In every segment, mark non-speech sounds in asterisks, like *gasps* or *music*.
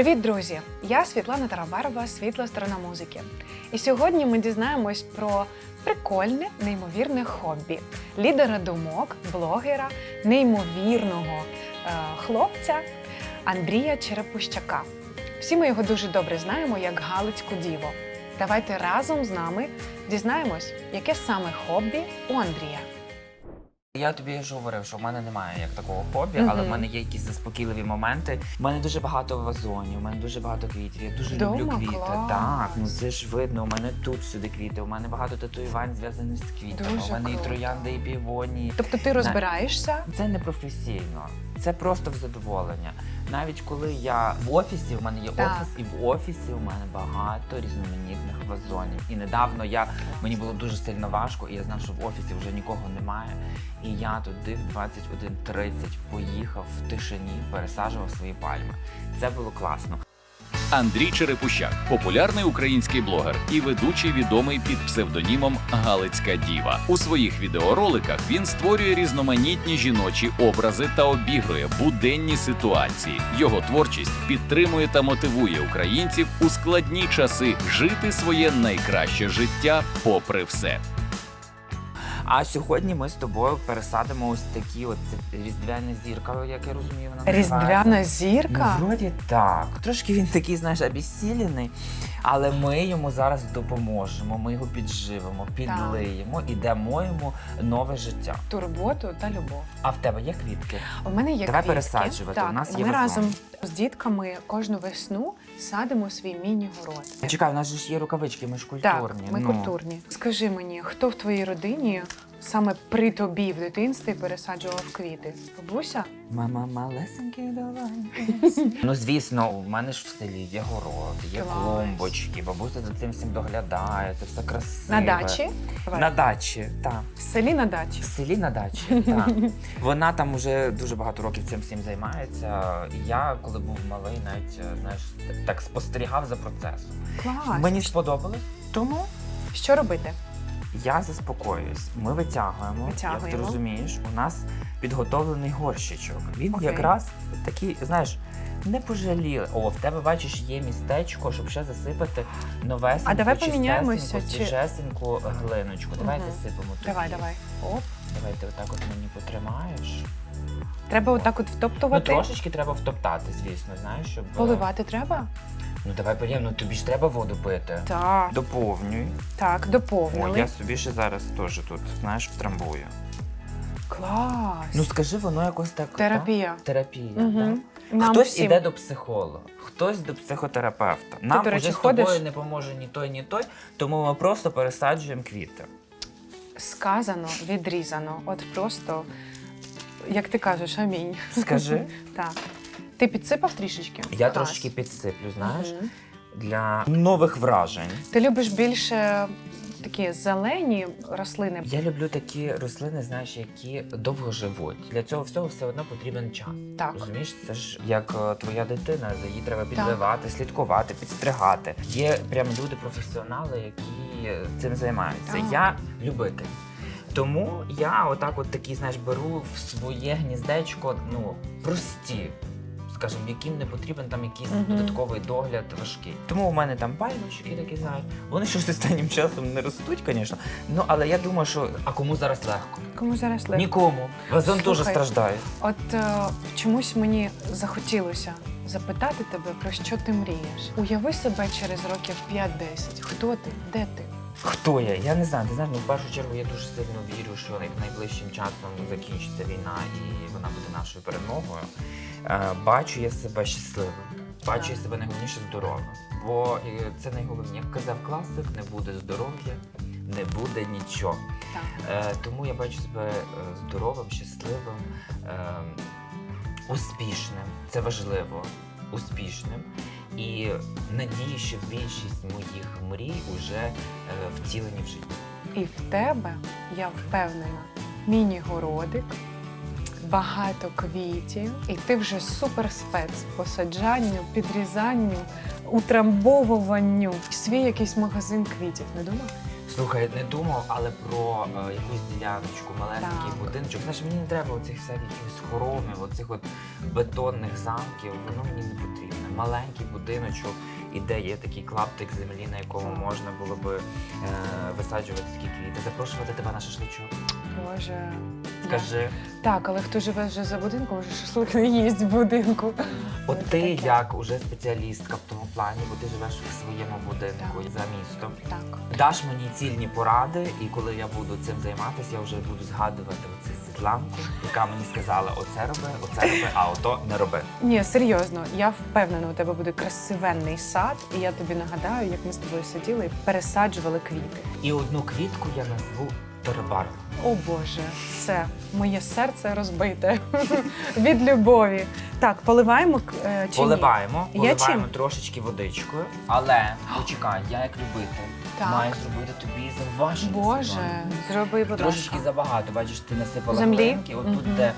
Привіт, друзі! Я Світлана Тарабарова, світла сторона музики. І сьогодні ми дізнаємось про прикольне, неймовірне хобі лідера думок, блогера, неймовірного е, хлопця Андрія Черепущака. Всі ми його дуже добре знаємо як Галицьку діву. Давайте разом з нами дізнаємось, яке саме хобі у Андрія. Я тобі вже говорив, що в мене немає як такого хобі, але в мене є якісь заспокійливі моменти. У мене дуже багато вазонів, у мене дуже багато квітів. Я дуже люблю квіти. Клас. Так, ну це ж видно. У мене тут всюди квіти. У мене багато татуювань зв'язаних з квітами. Дуже у мене круто. і троянди, і півоні. Тобто ти розбираєшся? Це не професійно, це просто в задоволення. Навіть коли я в офісі, в мене є Так. офіс, і в офісі у мене багато різноманітних вазонів. І недавно я мені було дуже сильно важко, і я знав, що в офісі вже нікого немає. І я туди в 21.30 поїхав в тишині, пересаджував свої пальми. Це було класно. Андрій Черепущак, популярний український блогер і ведучий відомий під псевдонімом Галицька Діва. У своїх відеороликах він створює різноманітні жіночі образи та обігрує буденні ситуації. Його творчість підтримує та мотивує українців у складні часи жити своє найкраще життя, попри все. А сьогодні ми з тобою пересадимо ось такі от це різдвяне зірка, як я розумію, вона. Різдвяна зірка? Ну, вроді так. Трошки він такий, знаєш, обіссілений, але ми йому зараз допоможемо. Ми його підживимо, підлиємо і дамо йому нове життя. Турботу та любов. А в тебе є квітки? У мене є Давай квітки. пересаджувати, Так, у нас є ми разом з дітками кожну весну садимо свій міні-город. Чекай, у нас же ж є рукавички, ми ж Так, культурні. ми ну. культурні. Скажи мені, хто в твоїй родині саме при тобі в дитинстві пересаджував квіти? Бабуся? Мама малесенькі долоньки. ну звісно, у мене ж в селі є город, є Клас. клумбочки, бабуся за цим всім доглядає, це все красиво. На дачі? Давай. На дачі, так. В селі на дачі. В селі на дачі, *laughs* так. Вона там уже дуже багато років цим всім займається. І Я, коли був малий, навіть е, знаєш, так спостерігав за процесом. Клас. Мені сподобалось, тому Що робити? я заспокоююсь. Ми витягуємо. Як ти розумієш, у нас підготовлений горщичок. Він Окей. якраз такий, знаєш. Не пожаліли. О, в тебе бачиш, є містечко, щоб ще засипати новесеньку, А давай поміняємося, чи- свіжесеньку глиночку. Давай Мгм. засипемо. Давай, тобі. давай. Оп. Давай ти отак от мені потримаєш. Треба отак от Ну, втоптувати. трошечки треба втоптати, звісно, знаєш, щоб. е, Поливати треба? Ну давай поїм, ну тобі ж треба воду пити. Так. Доповнюй. Так, О, доповнили. я собі ще зараз теж тут, знаєш, втрамбую. Клас. Ну скажи, воно якось так. Терапія. та? Терапія, Мгм. так? Нам Хтось всім. іде до психолога, хтось до психотерапевта. Нам до речі, уже з ходиш? тобою не поможе ні той, ні той, тому ми просто пересаджуємо квіти. Сказано, відрізано. От просто, як ти кажеш, амінь. Скажи, *laughs* Так. Ти підсипав трішечки? я Клас. трошки підсиплю, знаєш, Мгм. для нових вражень. Ти любиш більше такі зелені рослини. Я люблю такі рослини, знаєш, які довго живуть. Для цього всього все одно потрібен час. Так. Розумієш, це ж як е, твоя дитина, за її треба підливати, слідкувати, підстригати. Є прям люди, професіонали, які цим займаються. Так. Я любитель. Тому я отак, от такі, знаєш, беру в своє гніздечко, ну прості. Скажімо, яким не потрібен там якийсь Мгм. додатковий догляд важкий. Тому у мене там пальмочки такі знаєш. Вони щось останнім часом не ростуть, звісно. Ну але я думаю, що а кому зараз легко? Кому зараз легко? Нікому. Вазон Слухай, страждає. От е, чомусь мені захотілося запитати тебе, про що ти мрієш. Уяви себе через років 5-10. Хто ти? Де ти? Хто я? Я не знаю. Ти знаєш, ну, в першу чергу я дуже сильно вірю, що най- найближчим часом закінчиться війна і вона буде нашою перемогою. Е, бачу я себе щасливим. Бачу я себе найголовніше здоровим. Бо е, це найголовніше. Як казав класик, не буде здоров'я, не буде нічого. Е, тому я бачу себе е, здоровим, щасливим, е, успішним. Це важливо, успішним. І надію, що більшість моїх мрій вже е, втілені в житті. І в тебе, я впевнена, міні-городик, багато квітів, і ти вже суперспец по саджанню, підрізанню, утрамбовуванню. Свій якийсь магазин квітів, не думав? Слухай, не думав, але про е, якусь діляночку, малесенький Так. будиночок. Знаєш, мені не треба оцих всяких хоромів, оцих от бетонних замків. Воно мені не потрібне. Маленький будиночок, і де є такий клаптик землі, на якому можна було би е, висаджувати такі квіти, запрошувати тебе на шашличок. Боже. Скажи, Так, але хто живе вже за будинком, вже шашлик не їсть в будинку. от ти таке. як уже спеціалістка в тому плані, бо ти живеш в своєму будинку за містом. Так. Даш мені цільні поради, і коли я буду цим займатися, я вже буду згадувати оцю Світланку, яка мені сказала: оце роби, оце роби, а ото не роби. Ні, серйозно, я впевнена, у тебе буде красивенний сад, і я тобі нагадаю, як ми з тобою сиділи і пересаджували квіти. І одну квітку я назву Тарабарва. О Боже, все, моє серце розбите *laughs* від любові. Так, поливаємо е, чи ні? Поливаємо, Я поливаємо чим? трошечки водичкою, але почекай, я як любитель Так. маю зробити тобі зауваження. Боже, Світлана. зроби, будь Трошечки забагато. Бачиш, ти насипала Землі? глинки, от тут Мгм. де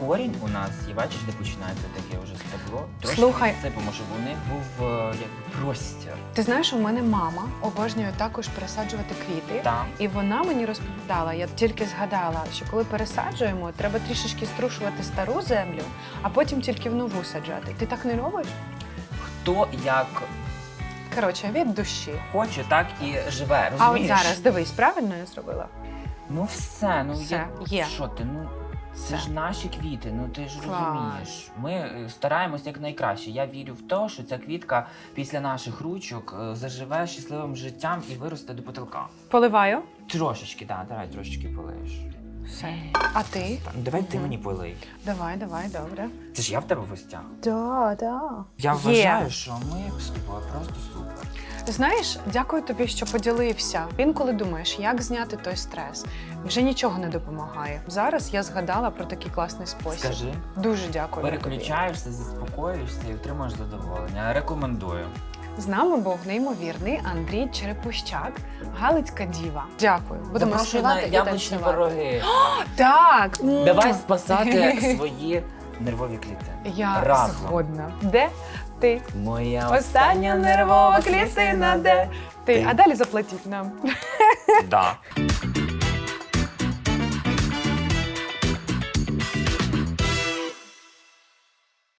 корінь у нас, і бачиш, де починається таке вже стебло. Трошки Слухай. відсипемо, щоб у них був е, якби простір. Ти знаєш, у мене мама обожнює також пересаджувати квіти. Там І вона мені розповідала, я тільки згадала, що коли пересаджуємо, треба трішечки струшувати стару землю, а потім тільки в нову саджати. Ти так не робиш? хто як Коротше, від душі. хоче, так і живе. А от Розумієш? зараз дивись, правильно я зробила? Ну все, ну Все, я... є. Що ти? Ну це Все. ж наші квіти, ну ти ж Клас. розумієш. Ми е, стараємось як найкраще. Я вірю в те, що ця квітка після наших ручок е, заживе щасливим життям і виросте до потолка. Поливаю. Трошечки, так, давай трошечки полиєш. Все. А ти? Давай ти мені полий. Давай, давай, добре. Це ж я в тебе в гостях. Да, да. Я Є. вважаю, що ми з тобою просто супер. Знаєш, дякую тобі, що поділився. Інколи думаєш, як зняти той стрес. Вже нічого не допомагає. Зараз я згадала про такий класний спосіб. Скажи, Дуже дякую. тобі. переключаєшся, заспокоюєшся і отримаєш задоволення. Рекомендую. З нами був неймовірний Андрій Черепущак, Галицька діва. Дякую. Будемо Запрошую на співати і яблучні танцювати. пироги. *gasps* Так, Давай спасати *laughs* свої нервові клітини. Я разом. згодна. Де ти? Моя Остання нервова клітина, де ти? Ти. А далі заплатіть нам. Да. *laughs*